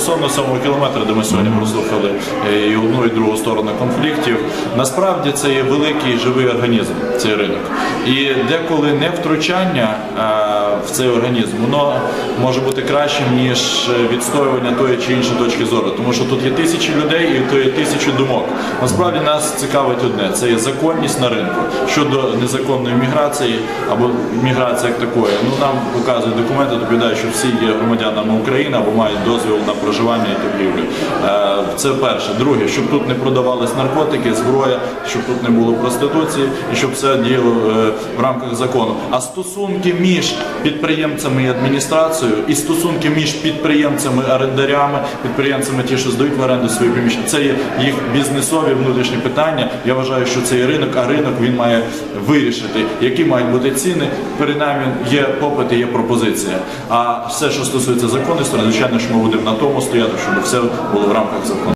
стосовно самого кілометра, де ми сьогодні прослухали е, і одну, і другу сторону конфліктів, насправді це є великий живий організм, цей ринок. І деколи не втручання в цей організм, воно може бути кращим, ніж е, відстоювання тої чи іншої точки зору. Тому що тут є тисячі людей і то є тисячі думок. Насправді нас цікавить одне: це є законність на ринку. Щодо незаконної міграції або міграції як такої, ну нам показують документи, доповідають, що всі є громадянами України або мають дозвіл на проживання і торгівлю. Е, Це перше. Друге, щоб тут не продавались наркотики, зброя, щоб тут не було проституції і щоб все діяло е, в рамках закону. А стосунки між підприємцями і адміністрацією, і стосунки між підприємцями, орендарями, підприємцями, ті, що здають в оренду свої приміщення, це є їх бізнесові внутрішні питання. Я вважаю, що це є ринок, а ринок він має вирішити, які мають бути ціни. Принаймні є попит і є пропозиція. А все, що стосується сторони, звичайно, що ми будемо на тому стояти, щоб все було в рамках закону.